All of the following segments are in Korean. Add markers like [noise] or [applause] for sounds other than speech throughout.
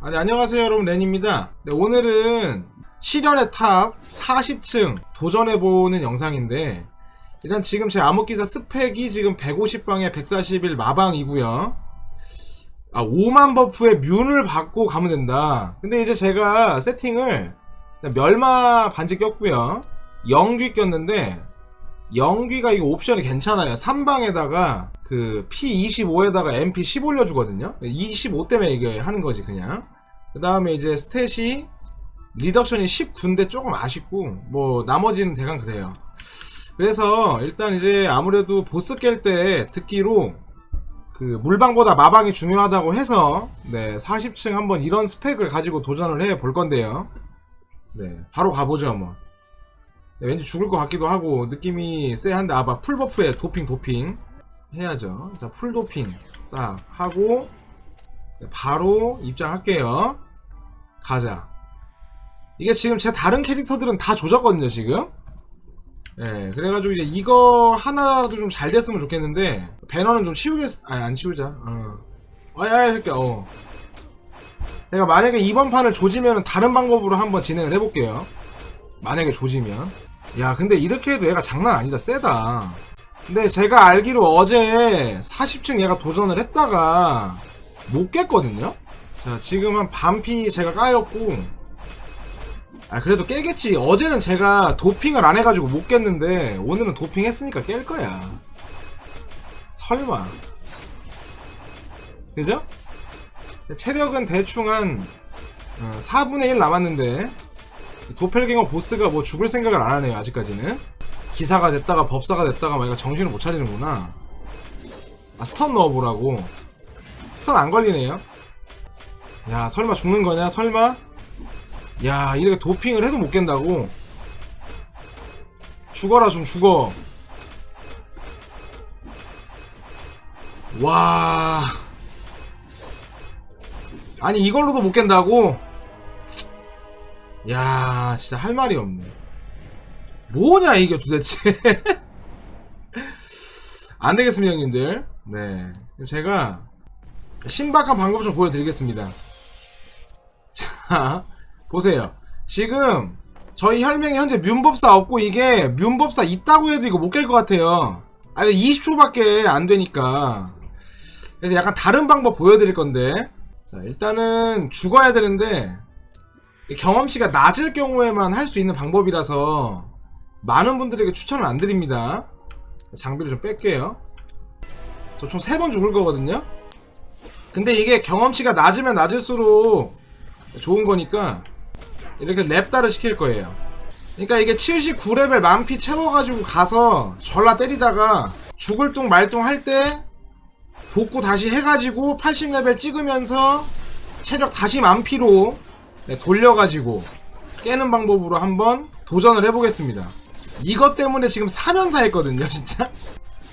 아니, 안녕하세요, 여러분. 렌입니다. 네, 오늘은 시련의 탑 40층 도전해보는 영상인데, 일단 지금 제 암흑기사 스펙이 지금 150방에 141 마방이고요 아, 5만 버프에 뮨을 받고 가면 된다. 근데 이제 제가 세팅을 멸마 반지 꼈고요 영귀 꼈는데, 영귀가 이거 옵션이 괜찮아요. 3방에다가 그 P25에다가 MP 10 올려주거든요. 25 때문에 이게 하는 거지 그냥. 그 다음에 이제 스탯이 리덕션이 19인데 조금 아쉽고 뭐 나머지는 대강 그래요. 그래서 일단 이제 아무래도 보스 깰 때 듣기로 그 물방보다 마방이 중요하다고 해서 네 40층 한번 이런 스펙을 가지고 도전을 해 볼 건데요. 네 바로 가보죠 뭐. 네, 왠지 죽을 것 같기도 하고 느낌이 쎄한데 아봐 풀버프에 도핑 도핑 해야죠. 자 풀도핑 딱 하고 네, 바로 입장할게요. 가자. 이게 지금 제 다른 캐릭터들은 다 조졌거든요 지금. 예 그래가지고 이제 이거 하나라도 좀 잘 됐으면 좋겠는데 배너는 좀 치우겠 아니 안 치우자. 어. 아야 새끼야 어. 제가 만약에 이번 판을 조지면 다른 방법으로 한번 진행을 해볼게요. 만약에 조지면 야 근데 이렇게 해도 얘가 장난 아니다. 세다. 근데 제가 알기로 어제 40층 얘가 도전을 했다가 못 깼거든요? 자 지금 한 반피 제가 까였고. 아 그래도 깨겠지. 어제는 제가 도핑을 안 해가지고 못 깼는데 오늘은 도핑했으니까 깰 거야. 설마. 그죠? 체력은 대충 한 어, 4분의 1 남았는데 도펠갱어 보스가 뭐 죽을 생각을 안 하네요 아직까지는. 기사가 됐다가 법사가 됐다가 막 이거 정신을 못 차리는구나. 아 스턴 넣어보라고. 스턴 안 걸리네요. 야 설마 죽는 거냐 설마? 야 이렇게 도핑을 해도 못 깬다고? 죽어라 좀 죽어. 와. 아니 이걸로도 못 깬다고 야, 진짜 할 말이 없네. 뭐냐, 이게 도대체. [laughs] 안 되겠습니다, 형님들. 네. 제가 신박한 방법 좀 보여드리겠습니다. 자, 보세요. 지금 저희 혈맹이 현재 뮨법사 없고 이게 뮨법사 있다고 해도 이거 못 깰 것 같아요. 아, 이거 20초밖에 안 되니까. 그래서 약간 다른 방법 보여드릴 건데. 자, 일단은 죽어야 되는데, 경험치가 낮을 경우에만 할 수 있는 방법이라서 많은 분들에게 추천을 안 드립니다. 장비를 좀 뺄게요. 저 총 3번 죽을 거거든요. 근데 이게 경험치가 낮으면 낮을수록 좋은 거니까 이렇게 랩다를 시킬 거예요. 그러니까 이게 79레벨 만피 채워가지고 가서 전라 때리다가 죽을 뚱 말뚱 할 때 복구 다시 해가지고 80레벨 찍으면서 체력 다시 만피로 네, 돌려가지고 깨는 방법으로 한번 도전을 해보겠습니다. 이것 때문에 지금 3연사 했거든요, 진짜.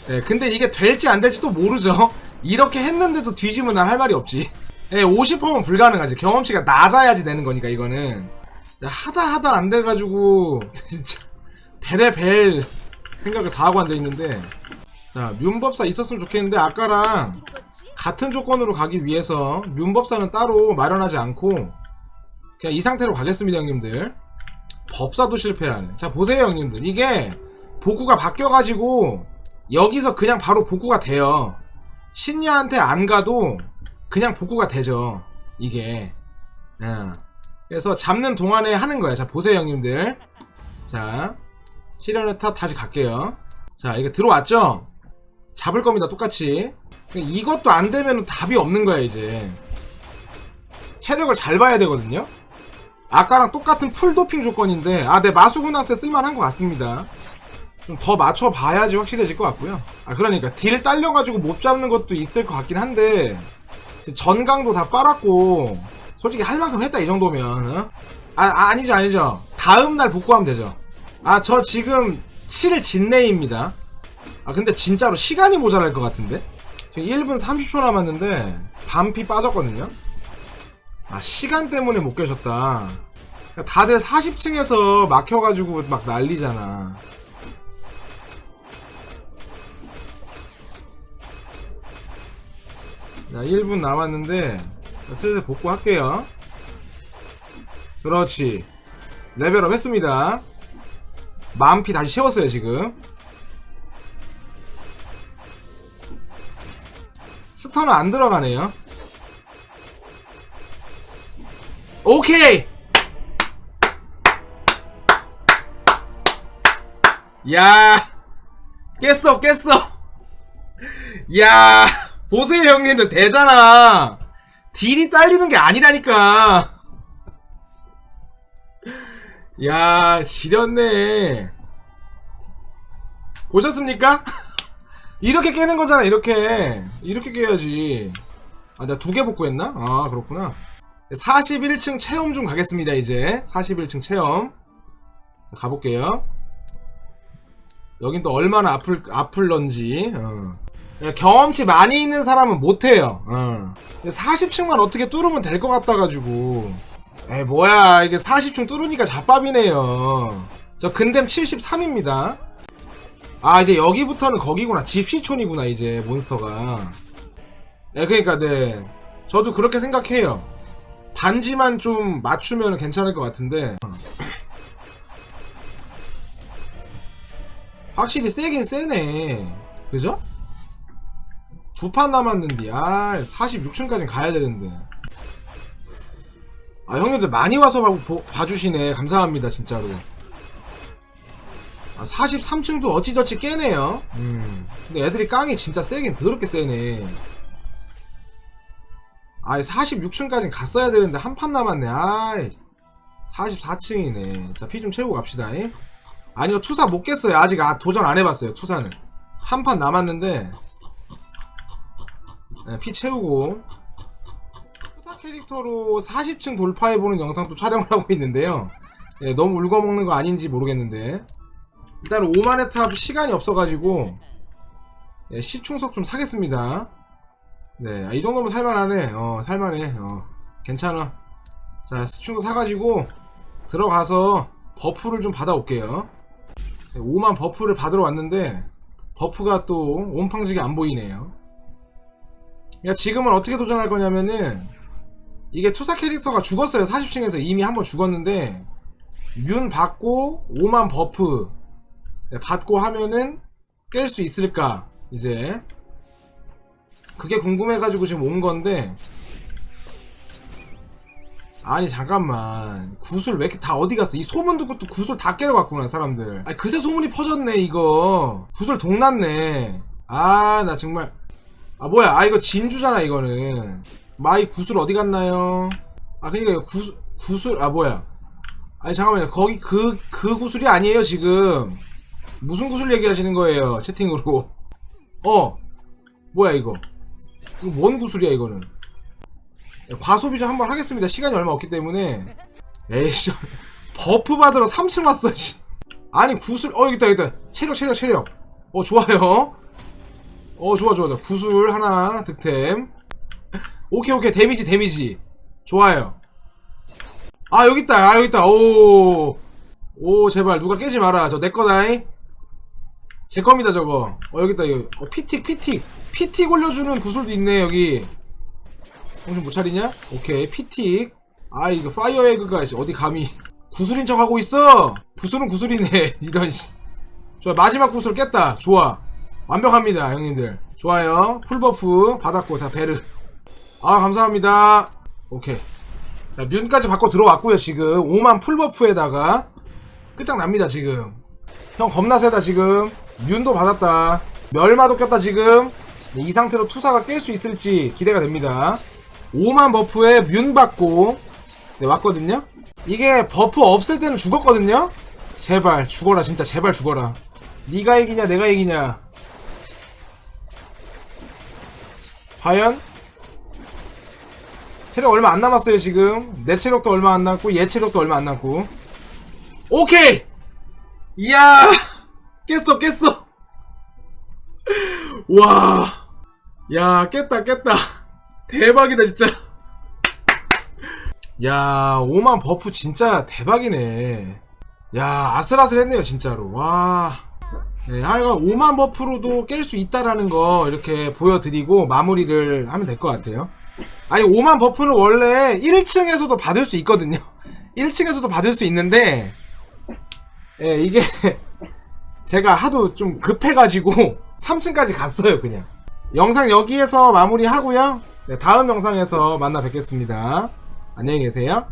네, 근데 이게 될지 안 될지 또 모르죠. 이렇게 했는데도 뒤지면 난 할 말이 없지. 네, 50%면 불가능하지. 경험치가 낮아야지 되는 거니까, 이거는. 자, 하다 하다 안 돼가지고, [laughs] 진짜, 벨에 벨 생각을 다 하고 앉아있는데. 자, 뮨법사 있었으면 좋겠는데, 아까랑 같은 조건으로 가기 위해서 뮨법사는 따로 마련하지 않고, 그냥 이 상태로 가겠습니다 형님들. 법사도 실패하네 자 보세요 형님들. 이게 복구가 바뀌어가지고 여기서 그냥 바로 복구가 돼요. 신녀한테 안 가도 그냥 복구가 되죠 이게. 예. 그래서 잡는 동안에 하는 거야. 자 보세요 형님들. 자 시련의 탑 다시 갈게요. 자 이거 들어왔죠? 잡을 겁니다 똑같이. 이것도 안 되면 답이 없는 거야 이제. 체력을 잘 봐야 되거든요 아까랑 똑같은 풀 도핑 조건인데 아 내 마수구나스 쓸만한 것 같습니다. 좀 더 맞춰봐야지 확실해질 것 같고요. 아 그러니까 딜 딸려가지고 못 잡는 것도 있을 것 같긴 한데 전강도 다 빨았고 솔직히 할 만큼 했다 이 정도면 어? 아, 아 아니죠 아니죠. 다음날 복구하면 되죠. 아 저 지금 7일 진내입니다. 아 근데 진짜로 시간이 모자랄 것 같은데? 지금 1분 30초 남았는데 반피 빠졌거든요 아 시간 때문에 못 계셨다 다들 40층에서 막혀가지고 막 난리잖아 자 1분 남았는데 슬슬 복구할게요. 그렇지. 레벨업 했습니다. 만피 다시 채웠어요, 지금. 스턴은 안 들어가네요. 오케이! 야, 깼어, 깼어! 야, 보세요, 형님들, 되잖아! 딜이 딸리는 게 아니라니까! 야, 지렸네. 보셨습니까? [laughs] 이렇게 깨는 거잖아, 이렇게. 이렇게 깨야지. 아, 내가 두개 복구했나? 아, 그렇구나. 41층 체험 좀 가겠습니다, 이제. 41층 체험. 자, 가볼게요. 여긴 또 얼마나 아플, 아플런지. 어. 경험치 많이 있는 사람은 못해요. 어. 40층만 어떻게 뚫으면 될 것 같아가지고. 에이, 뭐야. 이게 40층 뚫으니까 잡밥이네요. 저 근댐 73입니다. 아, 이제 여기부터는 거기구나. 집시촌이구나, 이제, 몬스터가. 예, 그니까, 네. 저도 그렇게 생각해요. 반지만 좀 맞추면 괜찮을 것 같은데. 확실히 세긴 세네. 그죠? 두 판 남았는데, 아, 46층까지 가야 되는데. 아, 형님들 많이 와서 봐, 보- 봐주시네. 감사합니다, 진짜로. 아, 43층도 어찌저찌 깨네요. 음. 근데 애들이 깡이 진짜 세긴 더럽게 세네. 아이, 46층까지 갔어야 되는데, 한 판 남았네. 아이. 44층이네. 자, 피 좀 채우고 갑시다. 잉? 아니요, 투사 못 깼어요. 아직 아, 도전 안 해봤어요, 투사는. 한 판 남았는데, 네, 피 채우고. 투사 캐릭터로 40층 돌파해보는 영상도 촬영을 [laughs] 하고 있는데요. 네, 너무 울거먹는 거 아닌지 모르겠는데. 일단 5만의 탑 시간이 없어가지고, 네, 시충석 좀 사겠습니다. 네, 아, 이 정도면 살만하네. 어, 살만해. 어, 괜찮아. 자, 시충석 사가지고, 들어가서 버프를 좀 받아올게요. 5만 버프를 받으러 왔는데 버프가 또 온팡지게 안 보이네요. 그러니까 지금은 어떻게 도전할 거냐면은 이게 투사 캐릭터가 죽었어요. 40층에서 이미 한번 죽었는데 뮨 받고 5만 버프 받고 하면은 깰 수 있을까 이제 그게 궁금해가지고 지금 온 건데. 아니 잠깐만. 구슬 왜 이렇게 다 어디 갔어? 이 소문 듣고 또 구슬 다 깨러 갔구나 사람들. 아니 그새 소문이 퍼졌네 이거. 구슬 동났네. 아 나 정말. 아 뭐야. 아 이거 진주잖아 이거는. 마이 구슬 어디 갔나요? 아 그니까 구슬 구슬 아 뭐야. 아니 잠깐만요. 거기 그그 구슬이 아니에요 지금. 무슨 구슬 얘기하시는 거예요 채팅으로? 어. 뭐야 이거 이거 뭔 구슬이야 이거는 과소비 좀 한번 하겠습니다. 시간이 얼마 없기 때문에. 에이씨, 버프 받으러 3층 왔어, 씨. 아니, 구슬, 어, 여기 있다, 여기 있다. 체력, 체력, 체력. 어, 좋아요. 어, 좋아, 좋아, 좋아. 구슬 하나, 득템. 오케이, 오케이. 데미지, 데미지. 좋아요. 아, 여기 있다, 아, 여기 있다. 오. 오, 제발, 누가 깨지 마라. 저 내 거다잉. 제 겁니다, 저거. 어, 여기 있다, 이거. 어, 피틱, 피틱. 피틱 올려주는 구슬도 있네, 여기. 정신 못 차리냐? 오케이 피틱. 아 이거 파이어 에그가 어디 감히. 구슬인 척 하고 있어! 구슬은 구슬이네 [laughs] 이런 씨. 좋아 마지막 구슬 깼다. 좋아. 완벽합니다 형님들. 좋아요. 풀버프 받았고 다 베르. 아 감사합니다. 오케이. 자 뮨까지 바꿔 들어왔고요 지금. 5만 풀버프에다가 끝장납니다 지금. 형 겁나 세다 지금. 뮨도 받았다. 멸마도 꼈다 지금 네, 이 상태로 투사가 깰 수 있을지 기대가 됩니다 5만 버프에 뮨 받고 네, 왔거든요? 이게 버프 없을 때는 죽었거든요? 제발 죽어라 진짜 제발 죽어라 네가 이기냐 내가 이기냐 과연? 체력 얼마 안 남았어요 지금 내 체력도 얼마 안 남고 얘 체력도 얼마 안 남고 오케이! 이야 [laughs] 깼어 깼어 [laughs] 와 야, 깼다, 깼다. [laughs] 대박이다, 진짜. 야, 5만 버프 진짜 대박이네. 야, 아슬아슬했네요, 진짜로. 와. 네, 하여간 5만 버프로도 깰 수 있다라는 거 이렇게 보여드리고 마무리를 하면 될 것 같아요. 아니 5만 버프는 원래 1층에서도 받을 수 있거든요 [laughs] 1층에서도 받을 수 있는데 예 이게 [laughs] 제가 하도 좀 급해가지고 3층까지 갔어요 그냥 영상 여기에서 마무리하고요. 네, 다음 영상에서 만나 뵙겠습니다. 안녕히 계세요